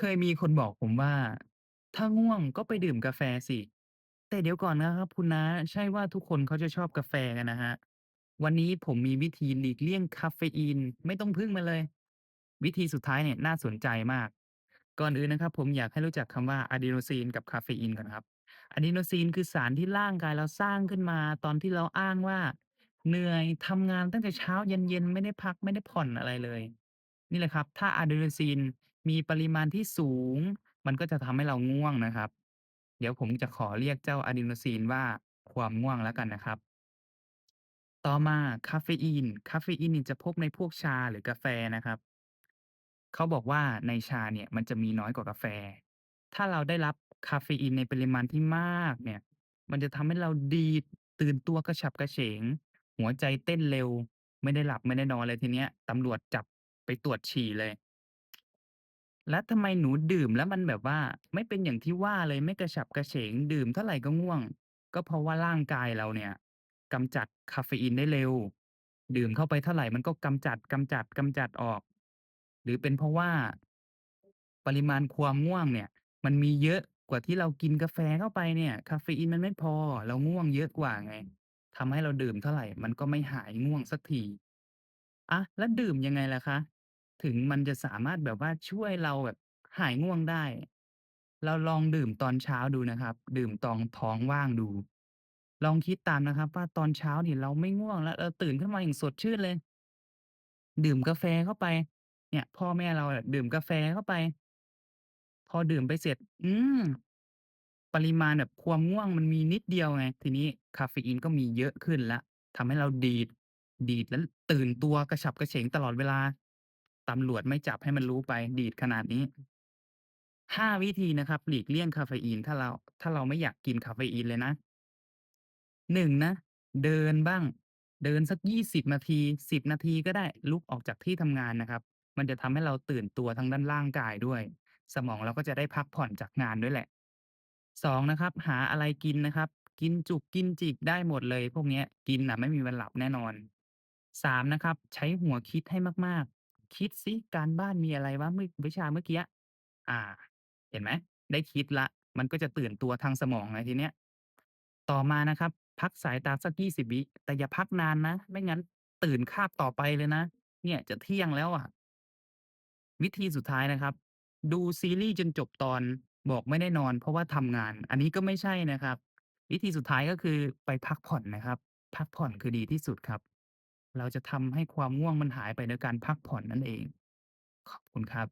เคยมีคนบอกผมว่า ถ้าง่วงก็ไปดื่มกาแฟสิ แต่เดี๋ยวก่อนนะครับคุณน้า ใช่ว่าทุกคนเขาจะชอบกาแฟกันนะฮะ วันนี้ผมมีวิธีหลีกเลี่ยงคาเฟอีน ไม่ต้องพึ่งมันเลย วิธีสุดท้ายเนี่ยน่าสนใจมาก ก่อนอื่นนะครับผมอยากให้รู้จักคำว่าอะดีโนซีนกับคาเฟอีนก่อนครับ อะดีโนซีนคือสารที่ร่างกายเราสร้างขึ้นมา ตอนที่เราอ้างว่า เหนื่อยทำงานตั้งแต่เช้ายันเย็น ไม่ได้พัก ไม่ได้ผ่อนอะไรเลย นี่แหละครับ ถ้าอะดีโนซีน มีปริมาณที่สูง มันก็จะทำให้เราง่วงนะครับ เดี๋ยวผมจะขอเรียกเจ้าอะดรีนาซีนว่าความง่วงแล้วกันนะครับ ต่อมาคาเฟอีน คาเฟอีนนี่จะพบในพวกชาหรือกาแฟนะครับ เขาบอกว่าในชาเนี่ยมันจะมีน้อยกว่ากาแฟ ถ้าเราได้รับคาเฟอีนในปริมาณที่มากเนี่ย มันจะทำให้เราดีดตื่นตัวกระฉับกระเฉง หัวใจเต้นเร็ว ไม่ได้หลับไม่ได้นอนเลยทีเนี้ยตำรวจจับไปตรวจฉี่เลย แล้วทำไมหนูดื่มแล้วมันแบบว่า ไม่เป็นอย่างที่ว่าเลย ไม่กระฉับกระเฉง ดื่มเท่าไรก็ง่วง ก็เพราะว่าร่างกายเราเนี่ยกำจัดกาเฟอีนได้เร็ว ดื่มเข้าไปเท่าไรมันก็กำจัด กำจัด กำจัดออก หรือเป็นเพราะว่า ปริมาณความง่วงเนี่ย มันมีเยอะกว่าที่เรากินกาแฟเข้าไปเนี่ย กาเฟอีนมันไม่พอ เราง่วงเยอะกว่าไง ทำให้เราดื่มเท่าไรมันก็ไม่หายง่วงสักที อะ แล้วดื่มยังไงล่ะคะ ถึงมันจะสามารถแบบว่าช่วยเราแบบหายง่วงได้ เราลองดื่มตอนเช้าดูนะครับ ดื่มตอนท้องว่างดู ลองคิดตามนะครับ ว่าตอนเช้านี่เราไม่ง่วงแล้ว เราตื่นขึ้นมาอย่างสดชื่นเลย ดื่มกาแฟเข้าไป เนี่ย พ่อแม่เราอะดื่มกาแฟเข้าไป พอดื่มไปเสร็จ อืม ปริมาณแบบความง่วงมันมีนิดเดียวไง ทีนี้กาเฟอีนก็มีเยอะขึ้นล้วทำให้เราดีด ดีดแล้วตื่นตัวกระฉับกระเฉงตลอดเวลา ตำรวจไม่จับให้มันรู้ไป ดีดขนาดนี้5วิธีนะครับ หลีกเลี่ยงกาเฟอีน ถ้าเรา ถ้าเราไม่อยากกินกาเฟอีนเลยนะ 1 นะ เดินบ้าง เดินสัก 20 นาที 10 นาทีก็ได้ ลุกออกจากที่ทำงานนะครับ มันจะทำให้เราตื่นตัวทางด้านร่างกายด้วย สมองเราก็จะได้พักผ่อนจากงานด้วยแหละ 2 นะครับ หาอะไรกินนะครับ กินจุกกินจิกได้หมดเลย พวกเนี้ย กินน่ะไม่มีวันหลับแน่นอน 3 นะครับ ใช้หัวคิดให้มาก คิดสิการบ้านมีอะไรวะ เมื่อ วิชาเมื่อกี้ อา เห็นไหม ได้คิดแล้ว มันก็จะตื่นตัวทางสมองไงทีเนี้ย ต่อมานะครับ พักสายตาสัก 20 วิ แต่อย่าพักนานนะ ไม่งั้นตื่นคาบต่อไปเลยนะ เนี่ยจะเที่ยงแล้วอะ วิธีสุดท้ายนะครับ ดูซีรีส์จนจบตอน บอกไม่ได้นอน เพราะว่าทำงาน อันนี้ก็ไม่ใช่นะครับ วิธีสุดท้าย ก็คือไปพักผ่อนนะครับ พักผ่อนคือดีที่สุดครับ เราจะทำให้ความง่วงมันหายไปโดยการพักผ่อนนั่นเอง ขอบคุณครับ